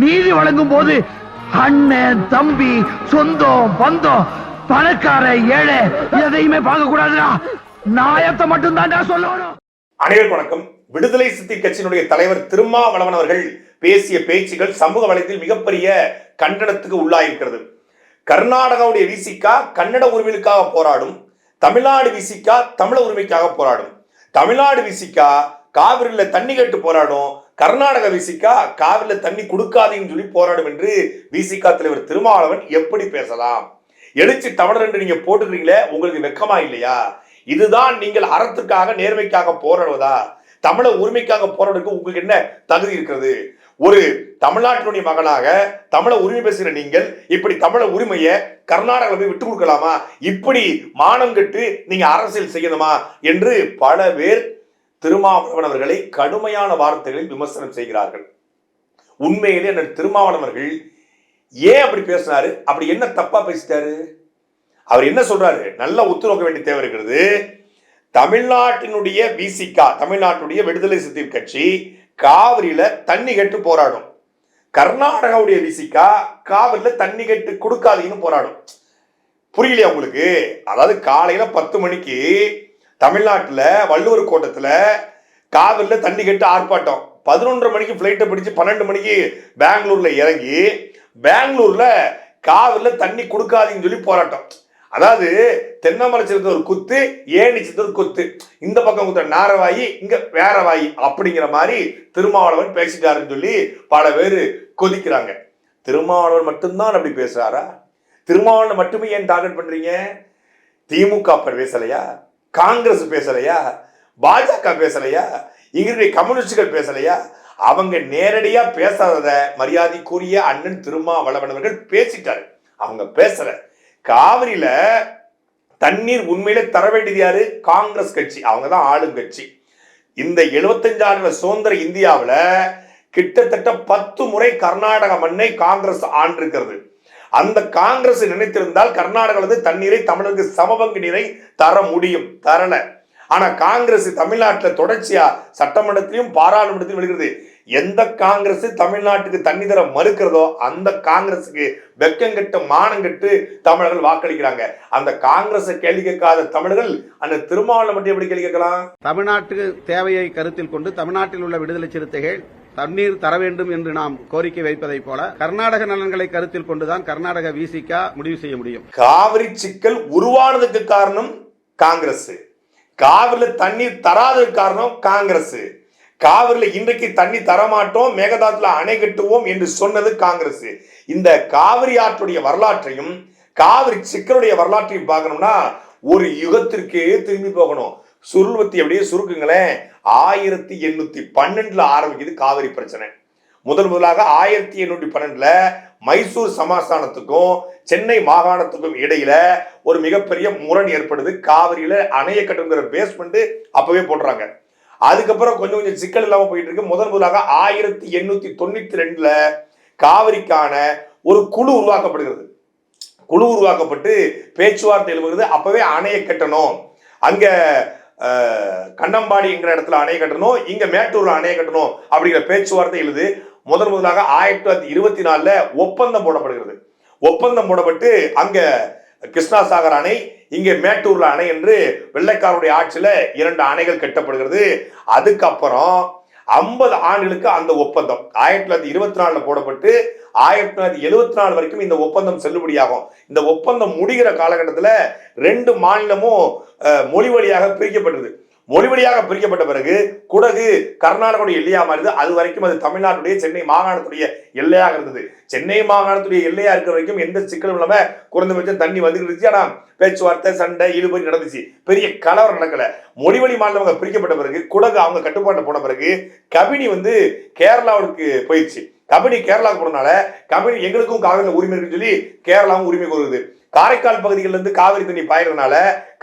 நீதி வழங்கும் போது அண்ணன் தம்பி சொந்தம் பந்தம் பணக்கார ஏழை எதையுமே பார்க்க கூடாதுடா. நாயத்தை மட்டும் தான் சொல்லணும். அனைவருக்கும் வணக்கம். விடுதலை சித்தி கட்சியினுடைய தலைவர் திருமாவளவன் அவர்கள் பேசிய பேச்சுகள் சமூக வலைத்தில் மிகப்பெரிய கண்டனத்துக்கு உள்ளாயிருக்கிறது. கர்நாடகாவுடைய விசிகா கன்னட உரிமைகளுக்காக போராடும் தமிழ்நாடு விசிகா தமிழ உரிமைக்காக போராடும். தமிழ்நாடு விசிகா காவிரியில் தண்ணி கேட்டு போராடும் கர்நாடக விசிகா காவிரியில தண்ணி கொடுக்காதீங்கன்னு சொல்லி போராடும் என்று விசிகா தலைவர் திருமாவளவன் எப்படி பேசலாம்? எழுச்சி தமிழர் என்று நீங்க போட்டுக்கிறீங்களே உங்களுக்கு வெக்கமா இல்லையா? இதுதான் நீங்கள் அறத்துக்காக நேர்மைக்காக போராடுவதா? தமிழ உரிமைக்காக போராடுறதுக்கு உங்களுக்கு என்ன தகுதி இருக்கிறது? ஒரு தமிழ்நாட்டினுடைய மகனாக தமிழ உரிமை பேசுகிற நீங்கள் இப்படி தமிழ உரிமையை கர்நாடகாவில் போய் விட்டு கொடுக்கலாமா? இப்படி மானம் கட்டு நீங்க அரசியல் செய்யணுமா? என்று பல பேர் திருமாவளவன் அவர்களை கடுமையான வார்த்தைகளில் விமர்சனம் செய்கிறார்கள். உண்மையிலே அந்த திருமாவளவன் அவர்கள் ஏன் அப்படி பேசினாரு அப்படி என்ன தப்பா பேசிட்டாரு? அவர் என்ன சொல்றாரு? நல்லா உத்து நோக்க வேண்டிய தேவை இருக்கிறது. தமிழ்நாட்டினுடைய விசிகா தமிழ்நாட்டுடைய விடுதலை சிறுத்தைகள் கட்சி காவிரியில தண்ணி கட்டு போராடும். கர்நாடகாவுடைய விசிகா காவிரியில தண்ணி கட்டு கொடுக்காதீங்கன்னு போராடும். புரியலையா உங்களுக்கு? அதாவது காலையில பத்து மணிக்கு தமிழ்நாட்டில் வள்ளுவர் கோட்டத்தில் காவிரில தண்ணி கட்டு ஆர்ப்பாட்டம். பதினொன்றரை மணிக்கு ஃப்ளைட்டை பிடிச்சி பன்னெண்டு மணிக்கு பெங்களூரில் இறங்கி பெங்களூரில் காவிரில தண்ணி கொடுக்காதீங்கன்னு சொல்லி போராட்டம். அதாவது தென்னமலை சேர்ந்த ஒரு குத்து ஏணி சேர்ந்த ஒரு குத்து. இந்த பக்கம் குத்துற நாரவாயி இங்க வேற வாயி அப்படிங்கிற மாதிரி திருமாவளவன் பேசிட்டாருன்னு சொல்லி பல பேர் கொதிக்கிறாங்க. திருமாவளவன் மட்டும்தான் அப்படி பேசுறாரா? திருமாவளவன் மட்டுமே ஏன் டார்கெட் பண்றீங்க? திமுக பேசலையா? காங்கிரஸ் பேசலையா? பாஜக பேசலையா? இங்க கம்யூனிஸ்டுகள் பேசலையா? அவங்க நேரடியாக பேசாதத மரியாதைக்குரிய அண்ணன் திருமாவளவன் அவர்கள் பேசிட்டாரு. அவங்க பேசல. காவிரியில தண்ணீர் உண்மையில தர வேண்டியது யாரு? காங்கிரஸ் கட்சி. அவங்க தான் ஆளும் கட்சி. இந்த 75 ஆண்டு சுதந்திர இந்தியாவில் கிட்டத்தட்ட பத்து முறை கர்நாடக மண்ணை காங்கிரஸ் ஆண்டிருக்கிறது. அந்த காங்கிரஸ் நினைத்திருந்தால் கர்நாடகாவிலிருந்து தண்ணீரை தமிழருக்கு சமபங்கு நீரை தர முடியும். தரல. ஆனா காங்கிரஸ் தமிழ்நாட்டில் தொடர்ச்சியா சட்டமன்றத்திலும் பாராளுமன்றத்திலும் எழுகிறது எந்த காங்கிரஸ் தமிழ்நாட்டுக்கு தண்ணி தர மறுக்கிறதோ அந்த காங்கிரஸுக்கு வெக்கங்கெட்டு மானங்கெட்டு தமிழர்கள் வாக்களிக்கிறாங்க. அந்த காங்கிரஸ் கேள்வி கேட்காத தமிழர்கள் அந்த திருமாவளவன் எப்படி கேள்வி கேட்கலாம்? தமிழ்நாட்டு தேவையை கருத்தில் கொண்டு தமிழ்நாட்டில் உள்ள விடுதலை சிறுத்தைகள் தண்ணீர் தர வேண்டும் என்று நாம் கோரிக்கை வைப்பதைப் போல கர்நாடக நலன்களை கருத்தில் கொண்டுதான் கர்நாடக விசிகா முடிவு செய்ய முடியும். காவிரி சிக்கல் உருவானதுக்கு காரணம் காங்கிரஸ். காவிரில தண்ணீர் தராததுக்கு காரணம் காங்கிரஸ். காவிரில இன்றைக்கு தண்ணி தரமாட்டோம் மேகதாத்துல அணை கட்டுவோம் என்று சொன்னது காங்கிரஸ். இந்த காவிரி ஆற்றுடைய வரலாற்றையும் காவிரி சிக்கலுடைய வரலாற்றையும் பார்க்கணும்னா ஒரு யுகத்திற்கே திரும்பி போகணும். சுருள்வத்தி அப்படியே சுருக்குங்களேன். ஆயிரத்தி எண்ணூத்தி பன்னெண்டுல ஆரம்பிக்குது காவிரி பிரச்சனை. முதல் முதலாக ஆயிரத்தி எண்ணூற்றி பன்னெண்டுல மைசூர் சமாஸ்தானத்துக்கும் சென்னை மாகாணத்துக்கும் இடையில ஒரு மிகப்பெரிய முரண் ஏற்படுது. காவிரியில அணைய கட்டுங்கிற பேஸ்மெண்ட் அப்பவே போடுறாங்க. அதுக்கப்புறம் கொஞ்சம் கொஞ்சம் சிக்கல் இல்லாம போயிட்டு இருக்கு முதல் முதலாக ஆயிரத்தி எண்ணூத்தி தொண்ணூத்தி ரெண்டுல காவிரிக்கான ஒரு குழு உருவாக்கப்படுகிறது. குழு உருவாக்கப்பட்டு பேச்சுவார்த்தை எழுவுகிறது அப்பவே அணைய கட்டணும். அங்க கண்ணம்பாடிங்கிற இடத்துல அணை கட்டணும் இங்க மேட்டூர்ல அணையை கட்டணும் அப்படிங்கிற பேச்சுவார்த்தை எழுது. முதன் முதலாக ஆயிரத்தி தொள்ளாயிரத்தி இருபத்தி நாலுல ஒப்பந்தம் போடப்படுகிறது. ஒப்பந்தம் போடப்பட்டு அங்க கிருஷ்ணா சாகர் அணை இங்கே மேட்டூர்ல அணை என்று வெள்ளைக்காரருடைய ஆட்சியில இரண்டு அணைகள் கட்டப்படுகிறது. அதுக்கப்புறம் ஐம்பது ஆண்டுகளுக்கு அந்த ஒப்பந்தம் ஆயிரத்தி தொள்ளாயிரத்தி இருபத்தி நாலுல போடப்பட்டு ஆயிரத்தி தொள்ளாயிரத்தி எழுபத்தி நாலு வரைக்கும் இந்த ஒப்பந்தம் செல்லுபடியாகும். இந்த ஒப்பந்தம் முடிகிற காலகட்டத்தில் ரெண்டு மாநிலமும் மொழி வழியாக பிரிக்கப்பட்டது. மொழி வழியாக பிரிக்கப்பட்ட பிறகு குடகு கர்நாடகாவுடைய எல்லையா மாறுது அது வரைக்கும் அது தமிழ்நாட்டுடைய சென்னை மாகாணத்துடைய எல்லையாக இருந்தது. சென்னை மாகாணத்துடைய எல்லையா இருக்கிற வரைக்கும் எந்த சிக்கலும் இல்லாம குறைந்தபட்சம் தண்ணி வந்துகிட்டு இருந்துச்சு ஆனா பேச்சுவார்த்தை சண்டை இழுபறி நடந்துச்சு. பெரிய கலவரம் நடக்கல. மொழிவழி மாநிலம் பிரிக்கப்பட்ட பிறகு குடகு அவங்க கட்டுப்பாட்டை போன பிறகு கபினி வந்து கேரளாவுக்கு போயிடுச்சு கபடி கேரளாவுக்கு போனனால கபடி எங்களுக்கும் காவிரியில் உரிமை இருக்குன்னு சொல்லி கேரளாவும் உரிமை கோருது. காரைக்கால் பகுதிகளிலிருந்து காவிரி தண்ணி பாயறதுனால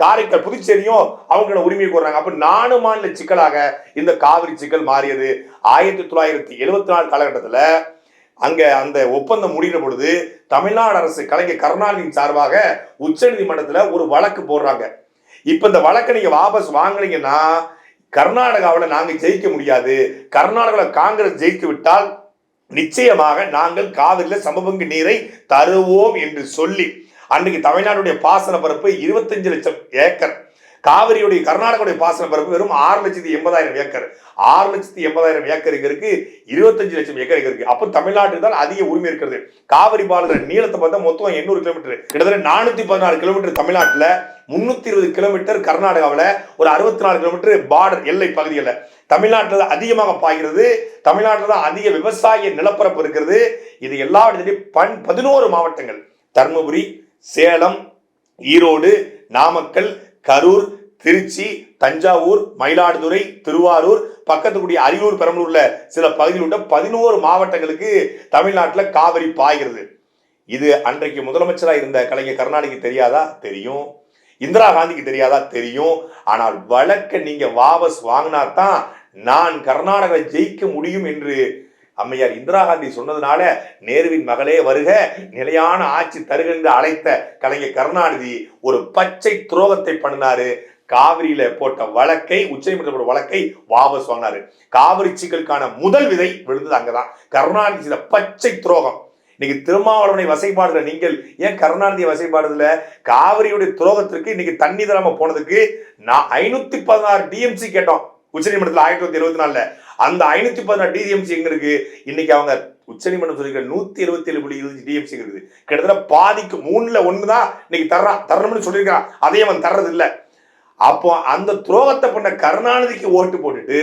காரைக்கால் புதுச்சேரியும் அவங்களோட உரிமையை கோருறாங்க. அப்போ நானு மாநில சிக்கலாக இந்த காவிரி சிக்கல் மாறியது. ஆயிரத்தி தொள்ளாயிரத்தி எழுபத்தி நாலு காலகட்டத்தில் அங்கே அந்த ஒப்பந்தம் முடிகிற பொழுது தமிழ்நாடு அரசு கலைஞர் கருணாநிதியின் சார்பாக உச்சநீதிமன்றத்தில் ஒரு வழக்கு போடுறாங்க. இப்போ இந்த வழக்கை நீங்கள் வாபஸ் வாங்கினீங்கன்னா கர்நாடகாவில் நாங்கள் ஜெயிக்க முடியாது. கர்நாடகாவில் காங்கிரஸ் ஜெயித்து விட்டால் நிச்சயமாக நாங்கள் காவிரியில சமபங்கு நீரை தருவோம் என்று சொல்லி அன்றைக்கு தமிழ்நாடுடைய பாசன பரப்பு இருபத்தஞ்சு லட்சம் ஏக்கர். காவிரியுடைய கர்நாடகாவுடைய பாசன பரப்பு வெறும் ஆறு லட்சத்தி எண்பதாயிரம் ஏக்கர். ஆறு லட்சத்தி எண்பதாயிரம் ஏக்கர் இங்க இருக்கு இருபத்தஞ்சு லட்சம் ஏக்கர் இங்க இருக்கு. அப்போ தமிழ்நாட்டுக்கு தான் அதிக உரிமை இருக்கிறது. காவிரி பாலத்தில் நீளத்தை பார்த்தா மொத்தம் எண்ணூறு கிலோமீட்டர் கிட்டத்தட்ட நானூத்தி பதினாறு கிலோமீட்டர் தமிழ்நாட்டில் முன்னூத்தி இருபது கிலோமீட்டர் கர்நாடகாவில் ஒரு அறுபத்தி நாலு கிலோமீட்டர் பார்டர் எல்லை பகுதிகளில். தமிழ்நாட்டில் அதிகமாக பாய்கிறது தமிழ்நாட்டில் தான் அதிக விவசாய நிலப்பரப்பு இருக்கிறது. இது எல்லா இடத்துலையும் பன் பதினோரு மாவட்டங்கள். தர்மபுரி சேலம் ஈரோடு நாமக்கல் கரூர் திருச்சி தஞ்சாவூர் மயிலாடுதுறை திருவாரூர் பக்கத்துக்குடிய அரியூர் அரியலூர் பெரம்பலூர்ல சில பகுதியில் உள்ள பதினோரு மாவட்டங்களுக்கு தமிழ்நாட்டில் காவிரி பாய்கிறது. இது அன்றைக்கு முதலமைச்சராக இருந்த கலைஞர் கருணாநிதிக்கு தெரியாதா? தெரியும். இந்திரா காந்திக்கு தெரியாதா? தெரியும். ஆனால் வழக்க நீங்க வாபஸ் வாங்கினா தான் நான் கர்நாடகா ஜெயிக்க முடியும் என்று அம்மையார் இந்திரா காந்தி சொன்னதுனால நேருவின் மகளே வருக நிலையான ஆட்சி தருகின்ற என்று அழைத்த கலைஞர் கருணாநிதி ஒரு பச்சை துரோகத்தை பண்ணினாரு. காவிரியில போட்ட வழக்கை உச்சநீதிமன்றம் போட்ட வழக்கை வாபஸ் வாங்கினாரு. காவிரி சிக்கலுக்கான முதல் விதை விழுந்தது அங்கதான். கருணாநிதி செய்த பச்சை துரோகம். இன்னைக்கு திருமாவளவனை வசைப்பாடுற நீங்கள் ஏன் கருணாநிதியை வசைப்பாடுதுல காவிரியுடைய துரோகத்திற்கு இன்னைக்கு தண்ணி தராம போனதுக்கு நான் ஐநூத்தி பதினாறு டிஎம்சி கேட்டோம். உச்சநீதிமன்றத்தில் ஆயிரத்தி தொள்ளாயிரத்தி இருபத்தி நாலுல. அந்த ஐநூத்தி பதினாறு டிஎம்சி எங்க இருக்கு? இன்னைக்கு அவங்க உச்சநீதிமன்றம் சொல்லிக்கிற நூத்தி இருபத்தி ஏழு புள்ளி இருபது டிஎம்சி இருக்குது கிட்டத்தட்ட பாதிக்கு மூணுல ஒண்ணுதான் இன்னைக்கு தர்றான் தரணும்னு சொல்லியிருக்கான் அதையும் அவன் தர்றது இல்லை அப்போ அந்த துரோகத்தை பண்ண கருணாநிதிக்கு ஓட்டு போட்டுட்டு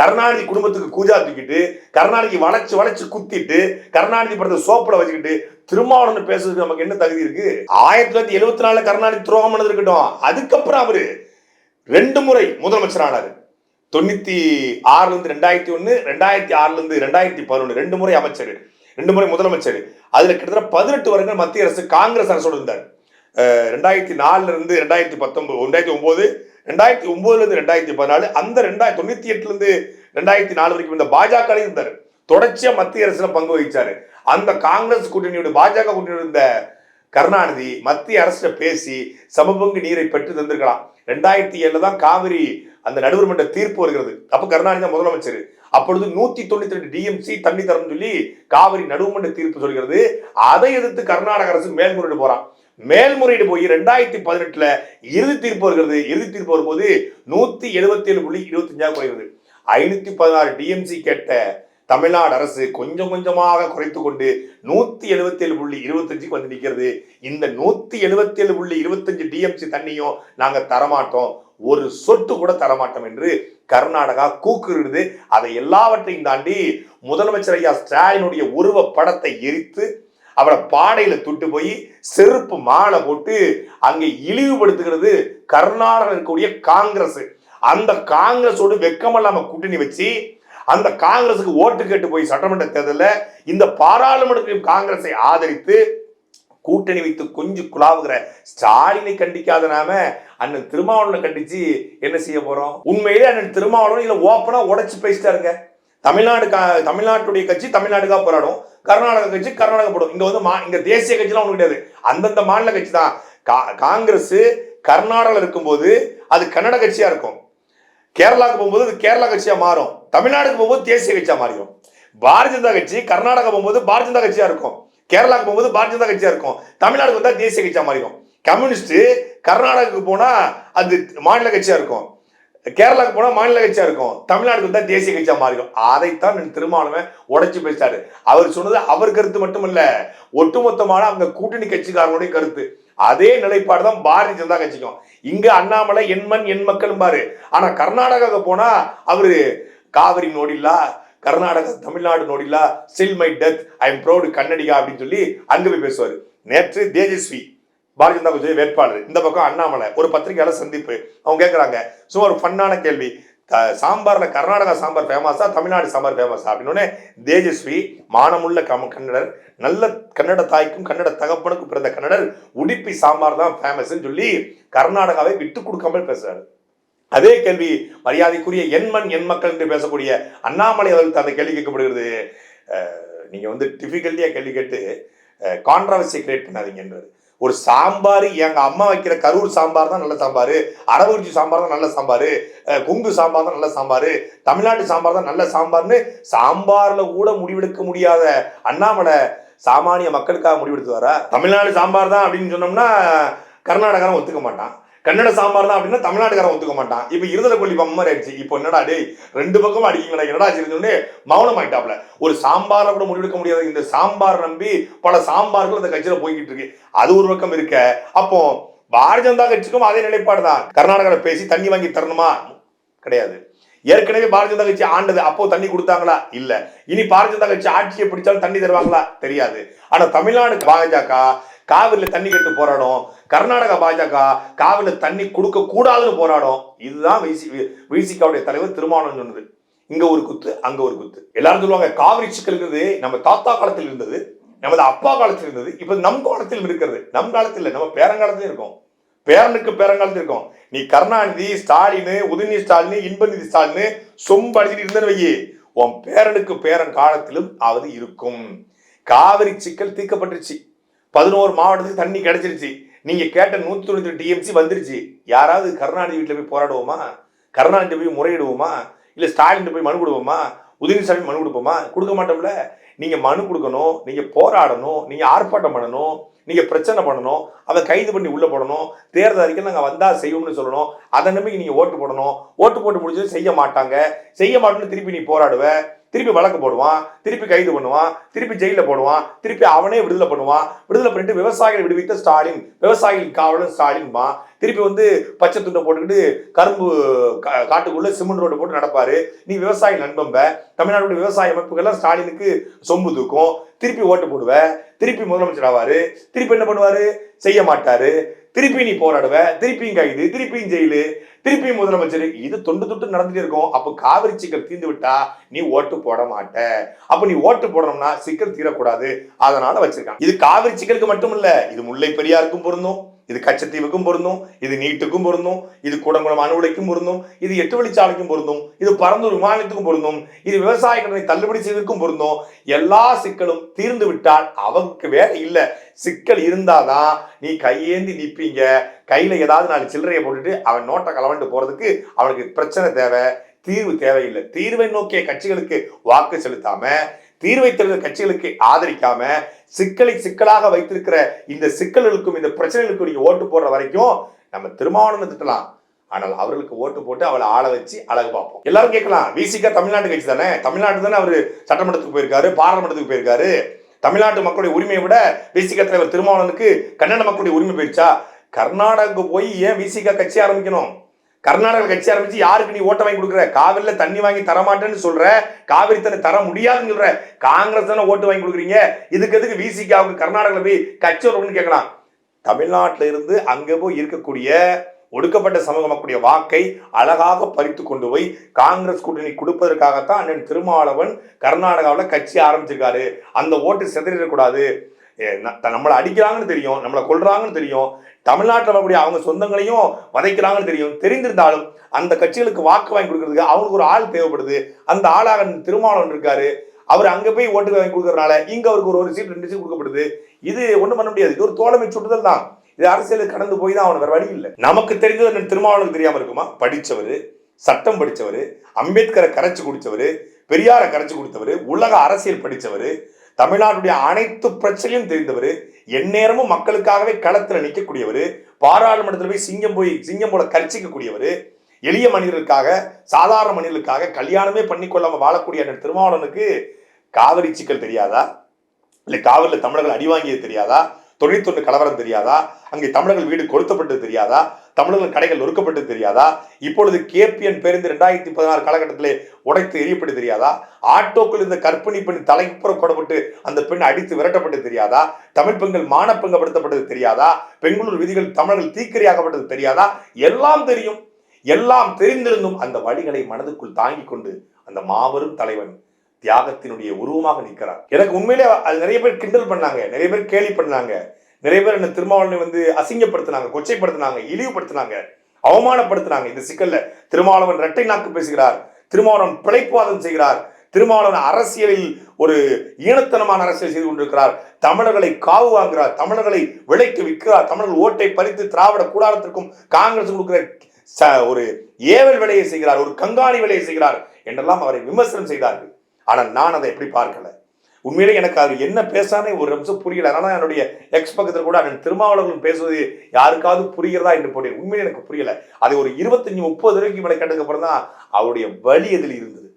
கருணாநிதி குடும்பத்துக்கு கூஜா தூக்கிட்டு கருணாநிதி வளைச்சு வளைச்சு குத்திட்டு கருணாநிதி படத்தை சோப்பில் வச்சுக்கிட்டு திருமாவளவன் பேசுறதுக்கு நமக்கு என்ன தகுதி இருக்கு? ஆயிரத்தி தொள்ளாயிரத்தி எழுபத்தி நாலுல கருணாநிதி துரோகம் பண்ணது இருக்கட்டும் அதுக்கப்புறம் அவரு ரெண்டு முறை முதலமைச்சர் ஆனாரு. தொண்ணூத்தி ஆறுல இருந்து ரெண்டாயிரத்தி ஒன்னு ரெண்டாயிரத்தி ஆறுல இருந்து ரெண்டாயிரத்தி பதினொன்று ரெண்டு முறை அமைச்சர் ரெண்டு முறை முதலமைச்சர். அதுல கிட்டத்தட்ட பதினெட்டு வருடங்கள் மத்திய அரசு காங்கிரஸ் அரசோடு இருந்தார். ரெண்டாயிரத்தி நாலுல இருந்து ரெண்டாயிரத்தி பத்தொம்பது ரெண்டாயிரத்தி ஒன்பது ரெண்டாயிரத்தி ஒன்பதுல இருந்து ரெண்டாயிரத்தி பதினாலு அந்த ரெண்டாயிரத்தி தொண்ணூத்தி எட்டுல இருந்து ரெண்டாயிரத்தி நாலு வரைக்கும் இந்த பாஜகவே இருந்தார். தொடர்ச்சியா மத்திய அரசுல பங்கு வகிச்சாரு. அந்த காங்கிரஸ் கூட்டணியோட பாஜக கூட்டணியோட இருந்த கருணாநிதி மத்திய அரசுல பேசி சமபங்கு நீரை பெற்று தந்திருக்கலாம். ரெண்டாயிரத்தி ஏழில் தான் காவிரி அந்த நடுவர் மன்ற தீர்ப்பு வருகிறது. அப்போ கருணாநிதி தான் முதலமைச்சர். அப்பொழுது நூத்தி தொண்ணூத்தி ரெண்டு டிஎம்சி தண்ணி தரம் சொல்லி காவிரி நடுவுமன்ற தீர்ப்பு சொல்கிறது. அதை எதிர்த்து கர்நாடக அரசு மேல்முறையீடு போறான். மேல்முறையீடு போய் ரெண்டாயிரத்தி பதினெட்டுல இறுதி தீர்ப்பு வருகிறது. இறுதி தீர்ப்பு வரும்போது நூத்தி எழுபத்தி ஏழு புள்ளி இருபத்தஞ்சாக குறைகிறது. ஐநூத்தி பதினாறு டிஎம்சி கேட்ட தமிழ்நாடு அரசு கொஞ்சம் கொஞ்சமாக குறைத்து கொண்டு நூத்தி எழுபத்தி ஏழு புள்ளி இருபத்தஞ்சுக்கு வந்து நிற்கிறது. இந்த நூத்தி எழுபத்தி ஏழு புள்ளி இருபத்தஞ்சு டிஎம்சி தண்ணியும் நாங்க தரமாட்டோம். ஒரு சொட்டு கூட தரமாட்டோம் என்று கர்நாடகா கூக்குறது அதை எல்லாவற்றையும் தாண்டி முதலமைச்சர் ஐயா ஸ்டாலினுடைய உருவ படத்தை எரித்து அவரை பாடையில துட்டு போய் செருப்பு மாலை போட்டு அங்கே இழிவுபடுத்துகிறது கர்நாடகம் இருக்கக்கூடிய காங்கிரஸ். அந்த காங்கிரஸோடு வெக்கமில்லாம கூட்டணி வச்சு அந்த காங்கிரஸுக்கு ஓட்டு கேட்டு போய் சட்டமன்ற தேர்தலில் இந்த பாராளுமன்றத்தையும் காங்கிரஸை ஆதரித்து கூட்டணி வைத்து கொஞ்சம் குழாவுகிற ஸ்டாலினை கண்டிக்காத நாம அண்ணன் திருமாவளவனை கண்டிச்சு என்ன செய்ய போறோம்? உண்மையிலே அண்ணன் திருமாவளவன் இதில் ஓப்பனாக உடச்சி பேசிட்டாருங்க. தமிழ்நாடு கா- தமிழ்நாட்டுடைய கட்சி தமிழ்நாடுக்காக போராடும். கர்நாடக கட்சி கர்நாடக போடும். இங்க வந்து மா- இங்க தேசிய கட்சிலாம் ஒண்ணு கிடையாது அந்தந்த மாநில கட்சி தான். கா- காங்கிரஸ் கர்நாடகாவில் இருக்கும்போது அது கன்னட கட்சியா இருக்கும். கேரளாவுக்கு போகும்போது அது கேரளா கட்சியா மாறும். தமிழ்நாடுக்கு போகும்போது தேசிய கட்சியா மாறிடும். பாரதிய ஜனதா கட்சி கர்நாடகா போகும்போது பாரதிய ஜனதா கட்சியா இருக்கும். கேரளாவுக்கு போகும்போது பாரதிய ஜனதா கட்சியா இருக்கும். தமிழ்நாடுக்கு வந்தா தேசிய கட்சியா மாறிடும். கம்யூனிஸ்ட் கர்நாடகாவுக்கு போனா அது மாநில கட்சியா இருக்கும். கேரளாவுக்கு போனால் மாநில கட்சியாக இருக்கும். தமிழ்நாடுக்கு தான் தேசிய கட்சியா மாறிடும். அதைத்தான் திருமாவளவன் உடைச்சு பேசிட்டாரு. அவர் சொன்னது அவர் கருத்து மட்டுமல்ல ஒட்டுமொத்தமான அந்த கூட்டணி கட்சிக்காரனுடைய கருத்து. அதே நிலைப்பாடு தான் பாரதிய ஜனதா கட்சிக்கும். இங்க அண்ணாமலை எண்மண் எண் மக்கள் பாரு. ஆனா கர்நாடகாவுக்கு போனா அவரு காவிரி நோடில்லா Karnataka Tamil Nadu நோடில்லா still my death I am proud Kannadiga அப்படின்னு சொல்லி அங்க போய் பேசுவார். நேற்று தேஜஸ்வி பாரதிய ஜனதா கட்சி வேட்பாளர். இந்த பக்கம் அண்ணாமலை ஒரு பத்திரிகையாளர் சந்திப்பு. அவங்க கேட்குறாங்க சும்மா ஒரு ஃபன்னான கேள்வி. த- கர்நாடகா சாம்பார் ஃபேமஸா தமிழ்நாடு சாம்பார் ஃபேமஸா அப்படின்னு தேஜஸ்வி மானமுள்ள கம் கன்னடர் நல்ல கன்னட தாய்க்கும் கன்னட தகப்பனுக்கும் பிறந்த கன்னடர் உடுப்பி சாம்பார் தான் ஃபேமஸ்ன்னு சொல்லி கர்நாடகாவை விட்டு கொடுக்காமல் பேசுறாரு. அதே கேள்வி மரியாதைக்குரிய எண்மண் எண் மக்கள் என்று பேசக்கூடிய அண்ணாமலை அவர்களுக்கு அந்த கேள்வி கேட்கப்படுகிறது. நீங்கள் வந்து டிஃபிகல்ட்டியாக கேள்வி கேட்டு கான்ட்ரவர்சி கிரியேட் பண்ணாதீங்கன்றது ஒரு சாம்பார் எங்க அம்மா வைக்கிற கரூர் சாம்பார் தான் நல்ல சாம்பார் அரவக்குறிச்சி சாம்பார் தான் நல்ல சாம்பார் குங்கு கொங்கு சாம்பார் தான் நல்ல சாம்பார் தமிழ்நாட்டு சாம்பார் தான் நல்ல சாம்பார்னு சாம்பார்ல கூட முடிவெடுக்க முடியாத அண்ணாமலை சாமானிய மக்களுக்காக முடிவெடுத்து வர தமிழ்நாடு சாம்பார் தான் அப்படின்னு சொன்னோம்னா கர்நாடகாரம் ஒத்துக்க மாட்டான். கன்னட சாம்பார் தான் அப்படின்னா தமிழ்நாட்டுக்காரன் ஒத்துக்க மாட்டான். இப்போ இருதலை கொல்லி பம்మ மாதிரி ஆயிடுச்சு. இப்போ என்னடா டேய் ரெண்டு பக்கம் அடிக்கீங்களா என்னடா ஆச்சுன்னு மௌனம் ஆயிட்டாப்ல. ஒரு சாம்பாரை கூட முடிவெடுக்க முடியாது. இந்த சாம்பார் நம்பி பல சாம்பார்கள் அந்த கட்சியில போய்கிட்டு இருக்கு. அது ஒரு பக்கம் இருக்க. அப்போ பாரதிய ஜனதா கட்சிக்கும் அதே நிலைப்பாடு தான். கர்நாடகாவில் பேசி தண்ணி வாங்கி தரணுமா? கிடையாது. ஏற்கனவே பாரதிய ஜனதா கட்சி ஆண்டது. அப்போ தண்ணி கொடுத்தாங்களா? இல்ல. இனி பாரதிய ஜனதா கட்சி ஆட்சியை பிடிச்சாலும் தண்ணி தருவாங்களா? தெரியாது. ஆனா தமிழ்நாடு பாஜக காவிரியில் தண்ணி கட்டு போராடும். கர்நாடகா பாஜக காவிரியில் தண்ணி கொடுக்க கூடாதுன்னு போராடும். இதுதான் விசி விசிகாவுடைய தலைவர் திருமாவளவன் சொன்னது. இங்க ஒரு குத்து அங்க ஒரு குத்து. எல்லாரும் சொல்லுவாங்க காவிரி சிக்கல்ங்கிறது நம்ம தாத்தா காலத்தில் இருந்தது நமது அப்பா காலத்தில் இருந்தது இப்ப நம் காலத்தில் இருக்கிறது. நம் காலத்தில் நம்ம பேரங்காலத்திலும் இருக்கோம். பேரனுக்கு பேரங்காலத்தில் இருக்கோம். நீ கருணாநிதி ஸ்டாலின் உதயநிதி ஸ்டாலின் இன்பநிதி ஸ்டாலின் சொம்பு அடிச்சுட்டு இருந்தேன்னு வையே. உன் பேரனுக்கு பேரன் காலத்திலும் அது இருக்கும். காவிரி சிக்கல் தீர்க்கப்பட்டுருச்சு. பதினோரு மாவட்டத்துக்கு தண்ணி கிடைச்சிருச்சு. நீங்க கேட்ட நூத்தி தொண்ணூத்தி டிஎம்சி வந்துருச்சு. யாராவது கருணாநிதி வீட்டில் போய் போராடுவோமா? கருணாநிதி போய் முறையிடுவோமா? இல்ல ஸ்டாலின் போய் மனு கொடுப்போமா? உதயநிதி மனு கொடுப்போமா? கொடுக்க மாட்டோம்ல. நீங்க மனு கொடுக்கணும் நீங்க போராடணும் நீங்க ஆர்ப்பாட்டம் பண்ணணும் நீங்க பிரச்சனை பண்ணணும் அதை கைது பண்ணி உள்ள போடணும் தேர்தல் அறிக்கை நாங்கள் வந்தா செய்வோம்னு சொல்லணும். அதை நம்பி நீங்க ஓட்டு போடணும். ஓட்டு போட்டு முடிஞ்சது செய்ய மாட்டாங்க. செய்ய மாட்டோம்னு திருப்பி நீ போராடுவ. திருப்பி வழக்கு போடுவான் திருப்பி கைது பண்ணுவான் திருப்பி ஜெயிலில் போடுவான் திருப்பி அவனே விடுதலை பண்ணுவான். விடுதலை பண்ணிட்டு விவசாயிகளை விடுவித்த ஸ்டாலின் விவசாயிகள் காவலன் ஸ்டாலின்பா திருப்பி வந்து பச்சை துண்டை போட்டுக்கிட்டு கரும்பு கா- காட்டுக்குள்ள சிமெண்ட் ரோடு போட்டு நடப்பாரு. நீ விவசாயி நண்பம்ப. தமிழ்நாடு விவசாய அமைப்புகள்லாம் ஸ்டாலினுக்கு சொம்பு தூக்கும். திருப்பி ஓட்டு போடுவ. திருப்பி முதலமைச்சர் ஆவாரு. திருப்பி என்ன பண்ணுவாரு? செய்ய மாட்டாரு. திருப்பி நீ போராடுவ திருப்பியும் கைது திருப்பியும் ஜெயிலு திருப்பியும் முதலமைச்சர். இது தொண்டு தொட்டு நடந்துட்டே இருக்கும். அப்போ காவிரி சிக்கல் தீர்ந்து விட்டா நீ ஓட்டு போட மாட்ட. அப்ப நீ ஓட்டு போடணும்னா சிக்கல் தீரக்கூடாது. அதனால வச்சிருக்கான் இது காவிரி சிக்கலுக்கு மட்டும் இல்ல இது முல்லை பெரியாருக்கும் பொருந்தும். இது கச்சத்தீவுக்கும் பொருந்தும் இது நீட்டுக்கும் பொருந்தும் இது கூடங்குளம் அணு உலைக்கும் பொருந்தும் இது எட்டு வழிச்சாலைக்கும் பொருந்தும் இது பரந்தூர் விமானத்துக்கும் பொருந்தும் இது விவசாய கடனை தள்ளுபடி செய்வதற்கும் பொருந்தும். எல்லா சிக்கலும் தீர்ந்து விட்டால் அவனுக்கு வேலை இல்லை. சிக்கல் இருந்தாதான் நீ கையேந்தி நிற்பீங்க கையில ஏதாவது நாலு சில்லறையை போட்டுட்டு அவன் நோட்டை கலவண்டு போறதுக்கு அவனுக்கு பிரச்சனை தேவை தீர்வு தேவையில்லை. தீர்வை நோக்கிய கட்சிகளுக்கு வாக்கு செலுத்தாம தீர்வை தருகிற கட்சிகளுக்கு ஆதரிக்காம சிக்கலை சிக்கலாக வைத்திருக்கிற இந்த சிக்கல்களுக்கும் இந்த பிரச்சனைகளுக்கும் நீங்க ஓட்டு போடுற வரைக்கும் நம்ம திருமாவளவன் திட்டலாம். ஆனால் அவர்களுக்கு ஓட்டு போட்டு அவளை ஆள வச்சு அழகு பார்ப்போம். எல்லாரும் கேட்கலாம். விசிகா தமிழ்நாட்டு கட்சி தானே? தமிழ்நாட்டு தானே அவர் சட்டமன்றத்துக்கு போயிருக்காரு பாராளுமன்றத்துக்கு போயிருக்காரு? தமிழ்நாட்டு மக்களுடைய உரிமையை விட விசிகா தலைவர் திருமாவளவனுக்கு கன்னட மக்களுடைய உரிமை போயிடுச்சா? கர்நாடகாவுக்கு போய் ஏன் விசிகா கட்சி ஆரம்பிக்கணும்? கர்நாடகா கட்சி ஆரம்பிச்சு யாருக்கு நீ ஓட்ட வாங்கி கொடுக்குற? காவிரில தண்ணி வாங்கி தர மாட்டேன்னு சொல்ற. காவிரி தண்ணி தர முடியாதுன்னு சொல்ற. காங்கிரஸ் தானே ஓட்டு வாங்கி கொடுக்குறீங்க? இதுக்கு எதுக்கு விசிகாவுக்கு கர்நாடகாவில் போய் கட்சி வரணும்னு கேட்கலாம். தமிழ்நாட்டில இருந்து அங்கே போய் இருக்கக்கூடிய ஒடுக்கப்பட்ட சமூக மக்களுடைய வாக்கை அழகாக பறித்து கொண்டு போய் காங்கிரஸ் கூட்டணி கொடுப்பதற்காகத்தான் அண்ணன் திருமாவளவன் கர்நாடகாவில் கட்சி ஆரம்பிச்சிருக்காரு. அந்த ஓட்டு சிதறிடக்கூடாது. ஏ, ந- நம்மளை அடிக்கிறாங்கன்னு தெரியும். நம்மளை கொள்றாங்கன்னு தெரியும். தமிழ்நாட்டில் வரக்கூடிய அவங்க சொந்தங்களையும் வதைக்கிறாங்கன்னு தெரியும். தெரிந்திருந்தாலும் அந்த கட்சிகளுக்கு வாக்கு வாங்கி கொடுக்கறதுக்கு அவங்களுக்கு ஒரு ஆள் தேவைப்படுது. அந்த ஆளாக திருமாவளவன் இருக்காரு அவர் அங்க போய் ஓட்டு வாங்கி கொடுக்கறதுனால இங்க அவருக்கு ஒரு ஒரு சீட் ரெண்டு சீட் கொடுக்கப்படுது. இது ஒண்ணும் பண்ண முடியாது. இது ஒரு தோழமை சுட்டுதல் தான். இது அரசியலுக்கு கடந்து போய் தான் அவனுக்கு வேற வழி இல்லை. நமக்கு தெரிஞ்சது என்ன திருமாவளவனுக்கு தெரியாம இருக்குமா? படிச்சவர் சட்டம் படித்தவர் அம்பேத்கரை கரைச்சு குடித்தவர் பெரியாரை கரைச்சு கொடுத்தவர் உலக அரசியல் படித்தவர் தமிழ்நாட்டுடைய அனைத்து பிரச்சனையும் தெரிந்தவர் எந்நேரமும் மக்களுக்காகவே களத்தில் நிற்கக்கூடியவர் பாராளுமன்றத்தில் போய் சிங்கம் போய் சிங்கம் போல கரிச்சிக்கக்கூடியவர் எளிய மனிதர்களுக்காக சாதாரண மனிதர்களுக்காக கல்யாணமே பண்ணிக்கொள்ளாம வாழக்கூடிய அண்ணன் திருமாவளவனுக்கு காவிரி சிக்கல் தெரியாதா? இல்லை காவிரியில் தமிழர்கள் அடி வாங்கியது தெரியாதா? தொண்ணூத்தொன்று கலவரம் தெரியாதா? அங்கே தமிழர்கள் வீடு கொளுத்தப்பட்டு தெரியாதா? தமிழர்கள் கடைகள் நொறுக்கப்பட்டது தெரியாதா? இப்பொழுது கேபிஎன் பேருந்து ரெண்டாயிரத்தி பதினாறு காலகட்டத்திலே உடைத்து எரியப்பட்டு தெரியாதா? ஆட்டோக்குள் இருந்த கற்பிணி பெண் தலைப்புற கொடப்பட்டு அந்த பெண் அடித்து விரட்டப்பட்டு தெரியாதா? தமிழ் பெண்கள் மானப்பங்கப்படுத்தப்பட்டது தெரியாதா? பெங்களூர் விதிகள் தமிழர்கள் தீக்கிரையாகப்பட்டது தெரியாதா? எல்லாம் தெரியும். எல்லாம் தெரிந்திருந்தும் அந்த வழிகளை மனதுக்குள் தாங்கிக் கொண்டு அந்த மாபெரும் தலைவன் தியாகத்தினுடைய உருவமாக நிற்கிறார். எனக்கு உண்மையிலே அது நிறைய பேர் கிண்டல் பண்ணாங்க நிறைய பேர் கேலி பண்ணாங்க நிறைய பேர் என்ன திருமாவளவனை வந்து அசிங்கப்படுத்தினாங்க கொச்சைப்படுத்தினாங்க இழிவுபடுத்தினாங்க அவமானப்படுத்தினாங்க. இந்த சிக்கல்ல திருமாவளவன் இரட்டை நாக்கு பேசுகிறார் திருமாவளவன் பிழைப்புவாதம் செய்கிறார் திருமாவளவன் அரசியலில் ஒரு ஈனத்தனமான அரசியல் செய்து கொண்டிருக்கிறார் தமிழர்களை காவு வாங்குகிறார் தமிழர்களை விலைக்கு விற்கிறார் தமிழர்கள் ஓட்டை பறித்து திராவிட கூடாரத்திற்கும் காங்கிரஸ் கொடுக்கிற ச- ஒரு ஏவல் வேலையை செய்கிறார் ஒரு கங்காணி வேலையை செய்கிறார் என்றெல்லாம் அவரை விமர்சனம் செய்தார்கள். ஆனால் நான் அதை எப்படி பார்க்கல? உண்மையிலே எனக்கு அவர் என்ன பேசானே ஒரு நிமிஷம் புரியல. அதனால என்னுடைய எக்ஸ் பக்கத்தில் கூட அண்ணன் திருமாவளவன் பேசுவது யாருக்காவது புரிகிறதா என்று போட்டேன். உண்மையிலே எனக்கு புரியல. அதை ஒரு இருபத்தஞ்சு முப்பது ரூபாய்க்கு மேலே கண்டதுக்கு அப்புறம் தான் அவருடைய வழி எதில் இருந்தது.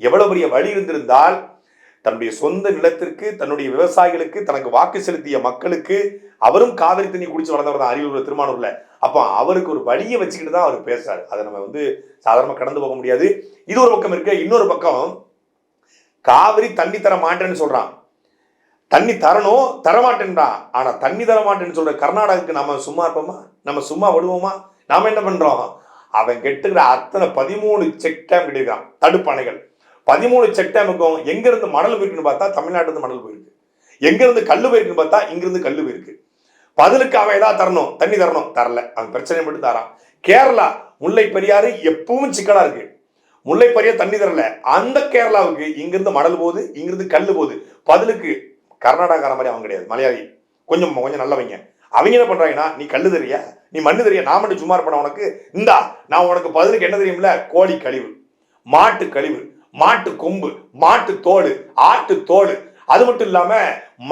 எவ்வளவு பெரிய வழி இருந்திருந்தால் தன்னுடைய சொந்த நிலத்திற்கு தன்னுடைய விவசாயிகளுக்கு தனக்கு வாக்கு செலுத்திய மக்களுக்கு அவரும் காவிரி தண்ணி குடிச்சு வளர்ந்தவர் தான் அரியலூர் திருமானூர்ல. அப்போ அவருக்கு ஒரு வழியை வச்சுக்கிட்டு தான் அவர் பேசுறாரு. அதை நம்ம வந்து சாதாரணமாக கடந்து போக முடியாது. இது ஒரு பக்கம் இருக்க இன்னொரு பக்கம் காவிரி தண்ணி தர மாட்டேன்னு சொல்கிறான் தண்ணி தரணும் தரமாட்டேன்றான் ஆனால் தண்ணி தர மாட்டேன்னு சொல்கிற கர்நாடகாவுக்கு நம்ம சும்மா இருப்போமா? நம்ம சும்மா விடுவோமா நாம் என்ன பண்ணுறோம் அவன் கெட்டுக்கிற அத்தனை பதிமூணு செக் டேம் கிடைக்கிறான் தடுப்பணைகள் பதிமூணு செக் டேமுக்கும் எங்கேருந்து மணல் போயிருக்குன்னு பார்த்தா தமிழ்நாட்டுல இருந்து மணல் போயிருக்கு. எங்கேருந்து கல் போயிருக்குன்னு பார்த்தா இங்கேருந்து கல் போயிருக்கு. பதிலுக்கு அவன் ஏதாவது தரணும்? தண்ணி தரணும்? தரல. அவன் பிரச்சனை மட்டும் தரான். கேரளா முல்லை பெரியாறு எப்பவும் சிக்கலாக இருக்குது முல்லை தண்ணி தரல. அந்த கேரளாவுக்கு இங்கிருந்து மணல் போகுது இங்கிருந்து கல் போகுது. பதிலுக்கு கர்நாடகார மாதிரி அவங்க கிடையாது மலையாளி. கொஞ்சம் கொஞ்சம் நல்லவங்க. அவங்க என்ன பண்றாங்கன்னா நீ கல்லு தெரியா நீ மண்ணு தெரியா நான் மட்டும் சும்மா இருப்பேன் உனக்கு? இந்தா நான் உனக்கு பதிலுக்கு என்ன தெரியும்ல? கோழி கழிவு. மாட்டு கழிவு. மாட்டு கொம்பு. மாட்டு தோல் ஆட்டு தோல் அது மட்டும் இல்லாம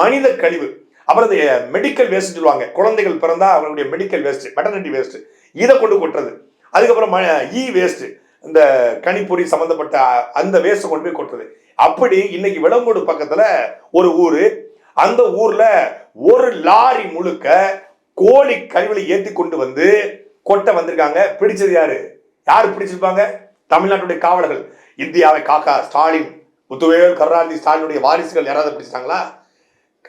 மனித கழிவு. அப்புறம் இந்த மெடிக்கல் வேஸ்ட் சொல்லுவாங்க. குழந்தைகள் பிறந்தா அவங்களுடைய மெடிக்கல் வேஸ்ட் மெட்டர்னிட்டி வேஸ்ட் இதை கொண்டு கொட்டுறது. அதுக்கப்புறம் இ வேஸ்ட் e இந்த கணிப்பொறி சம்மந்தப்பட்ட அந்த வேஸ்ட் கொண்டு போய் கொட்டுறது அப்படி இன்னைக்கு விளங்கோடு பக்கத்தில் ஒரு ஊர். அந்த ஊரில் ஒரு லாரி முழுக்க கோழி கழிவுகளை ஏற்றி கொண்டு வந்து கொட்ட வந்திருக்காங்க. பிடிச்சது யாரு? யார் பிடிச்சிருப்பாங்க? தமிழ்நாட்டுடைய காவலர்கள். இந்தியாவை காக்கா ஸ்டாலின் முத்துவேல் கருணாநிதி ஸ்டாலினுடைய வாரிசுகள் யாராவது பிடிச்சிட்டாங்களா?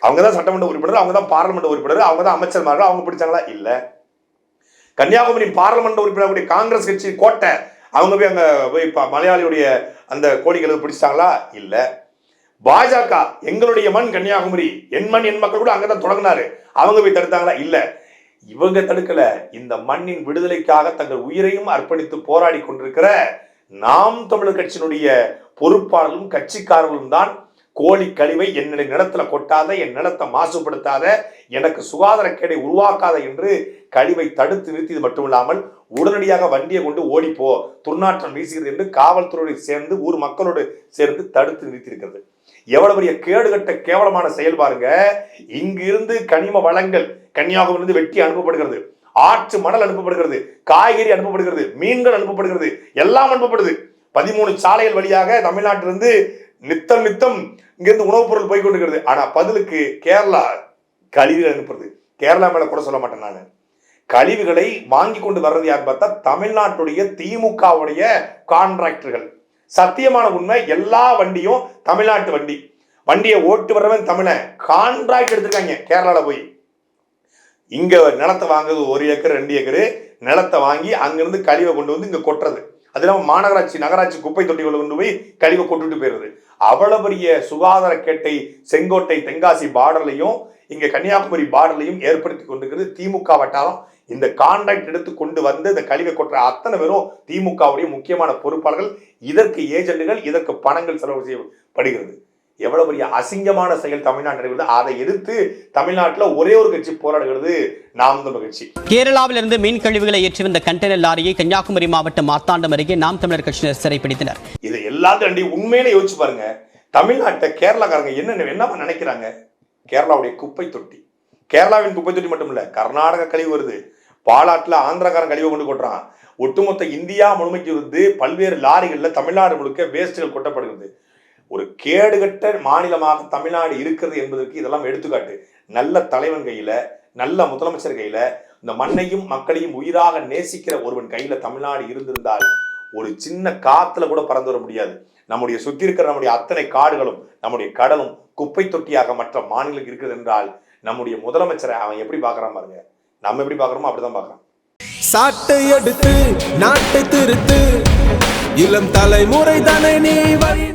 அவங்க தான் சட்டமன்ற உறுப்பினர் அவங்க தான் பாராளுமன்ற உறுப்பினர் அவங்க தான் அமைச்சர்மார்கள் அவங்க பிடிச்சாங்களா? இல்லை. கன்னியாகுமரி பார்லமெண்ட் உறுப்பினர் காங்கிரஸ் கட்சி கோட்டை அவங்க போய் அங்கே போய் இப்போ மலையாளியுடைய அந்த கோடிகளை பிடிச்சிட்டாங்களா? இல்லை. பாஜக எங்களுடைய மண் கன்னியாகுமரி என் மண் என் மக்கள் கூட அங்கதான் தொடங்கினாரு. அவங்க போய் தடுத்தாங்களா? இல்லை. இவங்க தடுக்கல. இந்த மண்ணின் விடுதலைக்காக தங்கள் உயிரையும் அர்ப்பணித்து போராடி கொண்டிருக்கிற நாம் தமிழர் கட்சியினுடைய பொறுப்பாளர்களும் கட்சிக்காரர்களும் தான் கோழி கழிவை என்னுடைய நிலத்துல கொட்டாத என் நிலத்தை மாசுபடுத்தாத எனக்கு சுகாதாரக்கேடை உருவாக்காத என்று கழிவை தடுத்து நிறுத்தியது மட்டுமில்லாமல் உடனடியாக வண்டியை கொண்டு ஓடிப்போ துர்நாற்றம் வீசுகிறது என்று காவல்துறையோடு சேர்ந்து ஊர் மக்களோடு சேர்ந்து தடுத்து நிறுத்தியிருக்கிறது. எவ்வளவு பெரிய கேடுகட்ட கேவலமான செயல் பாருங்க. இங்கிருந்து கனிம வளங்கள் கன்னியாகுமரிலிருந்து வெட்டி அனுப்பப்படுகிறது. ஆற்று மணல் அனுப்பப்படுகிறது. காய்கறி அனுப்பப்படுகிறது. மீன்கள் அனுப்பப்படுகிறது. எல்லாம் அனுப்பப்படுது. பதிமூணு சாலைகள் வழியாக தமிழ்நாட்டிலிருந்து நித்தம் நித்தம் இங்கிருந்து உணவுப் பொருள் போய் கொண்டிருக்கிறது. ஆனா பதிலுக்கு கேரளா கழிவு அனுப்புறது. கேரளா மேல கூட சொல்ல மாட்டேன் நான். கழிவுகளை வாங்கி கொண்டு வர்றது யார் பார்த்தா தமிழ்நாட்டுடைய திமுகவுடைய கான்ட்ராக்டர்கள் சத்தியமான உண்மை எல்லா வண்டியும் தமிழ்நாட்டு வண்டி. வண்டியை ஓட்டு வர்றவன் தமிழன் கான்ட்ராக்ட் எடுத்திருக்காங்க கேரளால போய். இங்க நிலத்தை வாங்குறது ஒரு ஏக்கர் ரெண்டு ஏக்கரு. நிலத்தை வாங்கி அங்கிருந்து கழிவை கொண்டு வந்து இங்க கொட்டுறது. அது இல்லாமல் மாநகராட்சி நகராட்சி குப்பை தொட்டிகளை கொண்டு போய் கழிவை கொட்டுட்டு போயிடுது அவ்வளவு பெரிய சுகாதார கேட்டை செங்கோட்டை தென்காசி பார்டர்லையும் இங்க கன்னியாகுமரி பார்டர்லையும் ஏற்படுத்தி கொண்டிருக்கிறது திமுக வட்டாரம். இந்த கான்ட்ராக்ட் எடுத்து கொண்டு வந்து இந்த கழிவை கொட்டுற அத்தனை பேரும் திமுகவுடைய முக்கியமான பொறுப்பாளர்கள் இதற்கு ஏஜென்ட்டுகள் இதற்கு பணங்கள் செலவு செய்யப்படுகிறது. எவ்வளவு பெரிய அசிங்கமான செயல் தமிழ்நாட்டில் இருக்கிறது அதை எதிர்த்து தமிழ்நாட்டில் ஒரே ஒரு கட்சி போராடுகிறது. நாம் தமிழர் கட்சி. கேரளாவிலிருந்து மீன் கழிவுகளை ஏற்றி வந்த கண்டெய்னர் லாரியை கன்னியாகுமரி மாவட்டம் மார்த்தாண்டம் அருகே நாம் தமிழர் கட்சியினர் சிறைப்பிடித்தனர். இதை எல்லாத்தையும் உண்மையிலே யோசிச்சு பாருங்க. தமிழ்நாட்டை கேரளாக்காரங்க என்ன என்னவா நினைக்கிறாங்க? கேரளாவுடைய குப்பை தொட்டி. கேரளாவின் குப்பை தொட்டி மட்டும் இல்லை கர்நாடக கழிவு வருது. பாலாட்டில் ஆந்திராக்காரன் கழிவு கொண்டு கொட்டுறான் ஒட்டுமொத்த இந்தியா முழுமைக்கு இருந்து பல்வேறு லாரிகளில் தமிழ்நாடு முழுக்க வேஸ்ட்டுகள் கொட்டப்படுகிறது. ஒரு கேடுகட்ட மாநிலமாக தமிழ்நாடு இருக்கிறது என்பதற்கு இதெல்லாம் எடுத்துக்காட்டு. நல்ல தலைவன் கையில் நல்ல முதலமைச்சர் கையில் இந்த மண்ணையும் மக்களையும் உயிராக நேசிக்கிற ஒருவன் கையில் தமிழ்நாடு இருந்திருந்தால் ஒரு சின்ன காத்துல கூட பறந்து வர முடியாது. நம்முடைய சுத்தி இருக்கிற நம்முடைய அத்தனை காடுகளும் நம்முடைய கடலும் குப்பை தொட்டியாக மற்ற மாநிலங்களுக்கு இருக்கிறது என்றால் நம்முடைய முதலமைச்சரை அவன் எப்படி பார்க்குறான் பாருங்க. நம்ம எப்படி பார்க்கறோமோ அப்படிதான் பார்க்குறான். சாட்டை எடுத்து நாட்டை திருத்து. இளம் தலைமுறை தானே நீ வழி